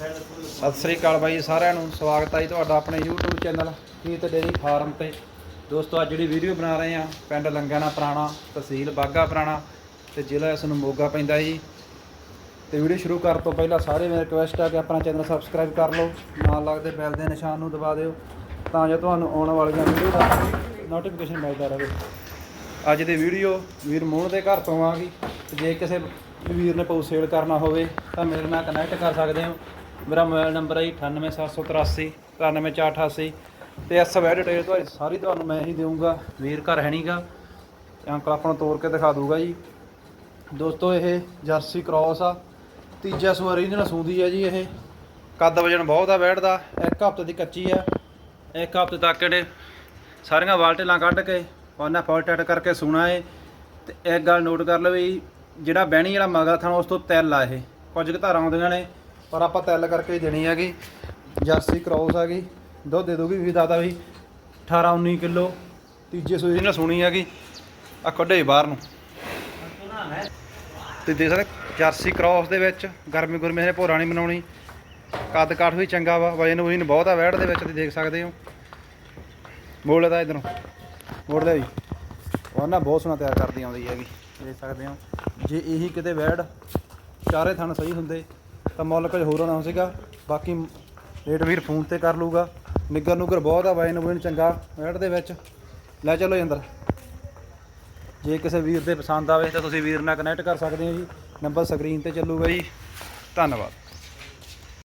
ਸਤਿ ਸ੍ਰੀ ਅਕਾਲ ਬਾਈ, ਸਾਰਿਆਂ ਨੂੰ ਸਵਾਗਤ ਹੈ ਜੀ ਤੁਹਾਡਾ ਆਪਣੇ YouTube ਚੈਨਲ ਕੀਤ ਡੇਰੀ ਫਾਰਮ ਤੇ। ਦੋਸਤੋ, ਅੱਜ ਜਿਹੜੀ ਵੀਡੀਓ ਬਣਾ ਰਹੇ ਆ ਪਿੰਡ ਲੰਗਾਣਾ ਪੁਰਾਣਾ, ਤਹਿਸੀਲ ਬਾਗਾ ਪੁਰਾਣਾ ਤੇ ਜ਼ਿਲ੍ਹਾ ਇਸ ਨੂੰ ਮੋਗਾ ਪੈਂਦਾ ਜੀ। ਤੇ ਵੀਡੀਓ ਸ਼ੁਰੂ ਕਰਨ ਤੋਂ ਪਹਿਲਾਂ ਸਾਰੇ ਮੇਰੀ ਰਿਕਵੈਸਟ ਆ ਕਿ ਆਪਣਾ ਚੈਨਲ ਸਬਸਕ੍ਰਾਈਬ ਕਰ ਲਓ, ਨਾਲ ਲੱਗਦੇ ਬੈਲ ਦੇ ਨਿਸ਼ਾਨ ਨੂੰ ਦਬਾ ਦਿਓ, ਤਾਂ ਜੋ ਤੁਹਾਨੂੰ ਆਉਣ ਵਾਲੀਆਂ ਵੀਡੀਓ ਦਾ ਨੋਟੀਫਿਕੇਸ਼ਨ ਮਿਲਦਾ ਰਹੇ। ਅੱਜ ਦੀ ਵੀਡੀਓ ਵੀਰ ਮੋਹਨ ਦੇ ਘਰ ਤੋਂ ਆ ਗਈ। ਜੇ ਕਿਸੇ ਵੀਰ ਨੇ ਪਊ ਸੇਲ ਕਰਨਾ ਹੋਵੇ, ਤਾਂ ਮੇਰੇ ਨਾਲ ਕਨੈਕਟ ਕਰ ਸਕਦੇ ਹੋ। ਮੇਰਾ ਮੋਬਾਈਲ ਨੰਬਰ ਹੈ ਜੀ 98783 99488 ਤੇ ਇਸ ਵੈ ਡਿਟੇਲ ਤੁਹਾਡੀ ਸਾਰੀ ਤੁਹਾਨੂੰ ਮੈਂ ਹੀ ਦੇਵਾਂਗਾ ਵੀਰ ਘਰ ਹੈ ਨਹੀਂਗਾ ਅੰਕਲ ਆਪਾਂ ਨੂੰ ਤੋੜ ਕੇ ਦਿਖਾ ਦੂਗਾ ਜੀ। ਦੋਸਤੋ, ਇਹ ਜਰਸੀ ਕ੍ਰਾਸ ਆ। ਤੀਜਾ ਸਵਾਰੀ ਇਹਨਾਂ ਨਾਲ ਸੂੰਦੀ ਹੈ ਜੀ ਇਹ। ਕੱਦ ਵਜਨ ਬਹੁਤ ਆ ਬੈਠਦਾ ਇੱਕ ਹਫ਼ਤੇ ਦੀ ਕੱਚੀ ਆ। ਇੱਕ ਹਫ਼ਤੇ ਤੱਕ ਇਹਨੇ ਸਾਰੀਆਂ ਵਾਲਟੇਲਾਂ ਕੱਢ ਕੇ ਉਹਨਾਂ ਫੋਲ ਟੈਟ ਕਰਕੇ ਸੂਣਾ ਏ। ਤੇ ਇੱਕ ਗੱਲ ਨੋਟ ਕਰ ਲਓ ਵੀ ਜਿਹੜਾ ਬਹਿਣੀ ਵਾਲਾ ਮਗਰ ਥਾਂ, ਉਸ ਤੋਂ ਤਿਲ ਆ ਇਹ। ਕੁਝ ਕੁ ਧਾਰਾਂ ਆਉਂਦੀਆਂ ਨੇ। ਪਰ ਆਪਾਂ ਤਿਲ ਕਰਕੇ ਦੇਣੀ ਹੈਗੀ। ਜਰਸੀ ਕ੍ਰਾਸ ਹੈਗੀ। ਦੁੱਧ ਦੇ ਦੂਗੀ ਵੀ ਦਾਦਾ ਵੀ। 18 19 ਕਿਲੋ। ਤੀਜੇ ਸੂਈ ਨਾਲ ਸੁਣੀ ਹੈਗੀ। ਆ ਕੱਢੇ ਬਾਹਰ ਨੂੰ। ਤੇ ਦੇਖ ਸਕਦੇ ਜਰਸੀ ਕ੍ਰਾਸ ਦੇ ਵਿੱਚ ਗਰਮੀ ਗੁਰਮੀ ਨੇ ਭੋਰਾ ਨਹੀਂ ਬਣਾਉਣੀ ਕੱਦ ਕਾਠ ਵੀ ਚੰਗਾ ਵਾ, ਵਜਨ ਵਜਨ ਬਹੁਤ ਆ ਵੈੜ ਦੇ ਵਿੱਚ ਤੁਸੀਂ ਦੇਖ ਸਕਦੇ ਹੋ। ਮੋੜ ਦਾ ਇਧਰੋਂ। ਮੋੜ ਲੈ ਵੀ ਉਹਨਾਂ ਬਹੁਤ ਸੋਹਣਾ ਤਿਆਰ ਕਰਦੀ ਆਉਂਦੀ ਹੈਗੀ। ਦੇਖ ਸਕਦੇ ਹੋ। ਜੇ ਇਹੀ ਕਿਤੇ ਵੈੜ, ਚਾਰੇ ਥਣ ਸਹੀ ਹੁੰਦੇ। ਤਾਂ ਮੁੱਲ ਕੁਝ ਹੋਰ ਹੋਣਾ ਸੀਗਾ। ਬਾਕੀ ਰੇਟ ਵੀਰ ਫੋਨ ਤੇ ਕਰ ਲੂਗਾ ਨਿੱਗਰ ਨੁੱਗਰ ਬਹੁਤ ਆ ਵਜਨ ਵਜਨ ਚੰਗਾ। ਰੇਟ ਦੇ ਵਿੱਚ ਲੈ ਚਲੋ ਜੀ ਅੰਦਰ। ਜੇ ਕਿਸੇ ਵੀਰ ਦੇ ਪਸੰਦ ਆਵੇ ਤਾਂ ਤੁਸੀਂ ਵੀਰ ਨਾਲ ਕਨੈਕਟ ਕਰ ਸਕਦੇ ਹੋ ਜੀ। ਨੰਬਰ ਸਕਰੀਨ ਤੇ ਚੱਲੂਗਾ ਜੀ। ਧੰਨਵਾਦ।